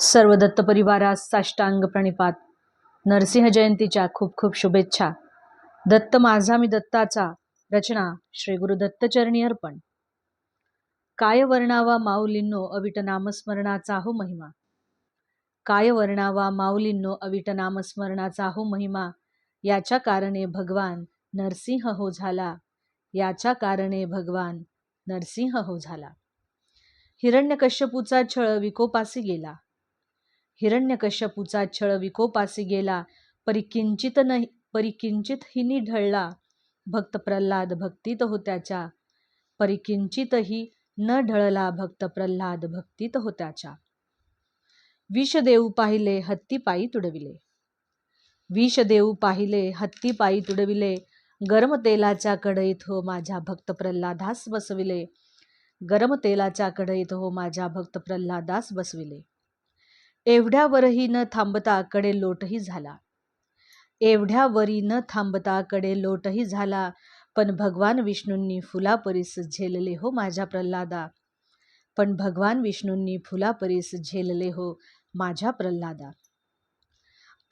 सर्व दत्त परिवारास साष्टांग प्रणिपात. नरसिंह जयंतीच्या खूप खूप शुभेच्छा. दत्त माझा मी दत्ताचा. रचना श्री गुरु दत्तचरणी अर्पण. काय वर्णावा माऊलींनो अविट नामस्मरणाचा हो महिमा. काय वर्णावा माऊलींनो अविट नामस्मरणाचा हो महिमा. याच्या कारणे भगवान नरसिंह हो झाला. याच्या कारणे भगवान नरसिंह हो झाला. हिरण्यकश्यपूचा छळ विकोपासी गेला. हिरण्यकश्यपूचा छळ विकोपासी गेला. परिकिंचित न परिकिंचित हिनी ढळला. भक्त प्रल्हाद भक्तीत होत्याच्या. परिकिंचितही न ढळला भक्त प्रल्हाद भक्तीत होत्याच्या. विष देऊ पाहिले हत्ती पायी तुडविले. विष देऊ पाहिले हत्ती पायी तुडविले. गरम तेलाच्या कढईत हो माझ्या भक्त प्रल्हादास बसविले. गरम तेलाच्या कढईत हो माझ्या भक्त प्रल्हादास बसविले. एवढ्यावरही न थांबता कडे लोटही झाला. एवढ्यावरी न थांबता कडे लोटही झाला पण भगवान विष्णूंनी फुलापरीस झेलले हो माझ्या प्रल्हादा. पण भगवान विष्णूंनी फुलापरीस झेलले हो माझ्या प्रल्हादा.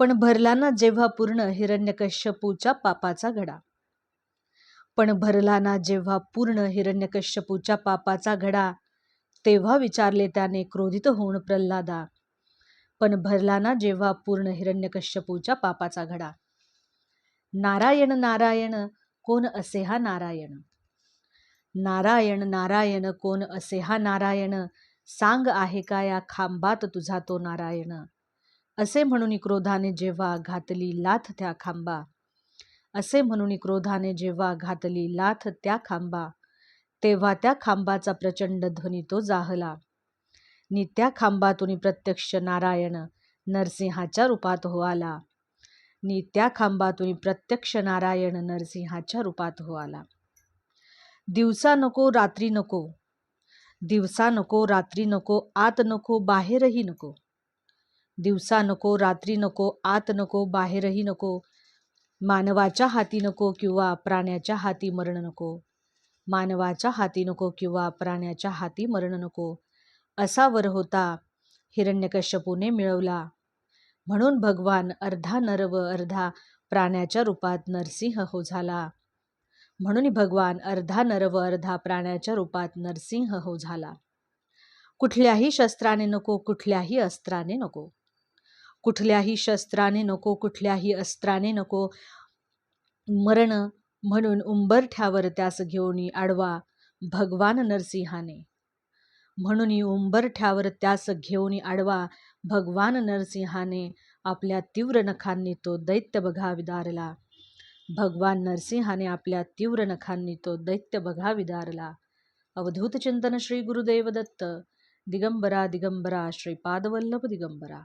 पण भरला ना जेव्हा पूर्ण हिरण्यकश्यपूच्या पापाचा घडा. पण भरला ना जेव्हा पूर्ण हिरण्यकश्यपूच्या पापाचा घडा तेव्हा विचारले त्याने क्रोधित होऊन प्रल्हादा पण भरला ना जेव्हा पूर्ण हिरण्यकश्यपूच्या पापाचा घडा. नारायण नारायण कोण असे हा नारायण? नारायण नारायण कोण असे हा नारायण? सांग आहे का या खांबात तुझा तो नारायण? असे म्हणून क्रोधाने जेव्हा घातली लाथ त्या खांबा. असे म्हणून क्रोधाने जेव्हा घातली लाथ त्या खांबा. तेव्हा त्या खांबाचा प्रचंड ध्वनी तो जाहला. नि त्या खांबातून प्रत्यक्ष नारायण नरसिंहाच्या रूपात हो आला नि त्या खांबातून प्रत्यक्ष नारायण नरसिंहाच्या रूपात हो आला दिवसा नको रात्री नको. दिवसा नको रात्री नको आत नको बाहेरही नको. दिवसा नको रात्री नको आत नको बाहेरही नको. मानवाच्या हाती नको किंवा प्राण्याच्या हाती मरण नको. मानवाच्या हाती नको किंवा प्राण्याच्या हाती मरण नको. असा वर होता. हिरण्यकश्यपूने मिळवला. म्हणून भगवान अर्धा नर व अर्धा प्राण्याच्या रूपात नरसिंह हो झाला. म्हणून भगवान अर्धा नर व अर्धा प्राण्याच्या रूपात नरसिंह हो झाला. कुठल्याही शस्त्राने नको कुठल्याही अस्त्राने नको. कुठल्याही शस्त्राने नको कुठल्याही अस्त्राने नको. मरण म्हणून उंबरठ्यावर त्यास घेऊन आडवा भगवान नरसिंहाने. म्हणून उंबरठ्यावर त्यास घेऊन आडवा. भगवान नरसिंहाने आपल्या तीव्र नखांनी तो दैत्य बघा विदारला भगवान नरसिंहाने आपल्या तीव्र नखांनी तो दैत्य बघा विदारला अवधूत चिंतन श्री गुरुदेव दत्त दिगंबरा दिगंबरा श्रीपादवल्लभ दिगंबरा.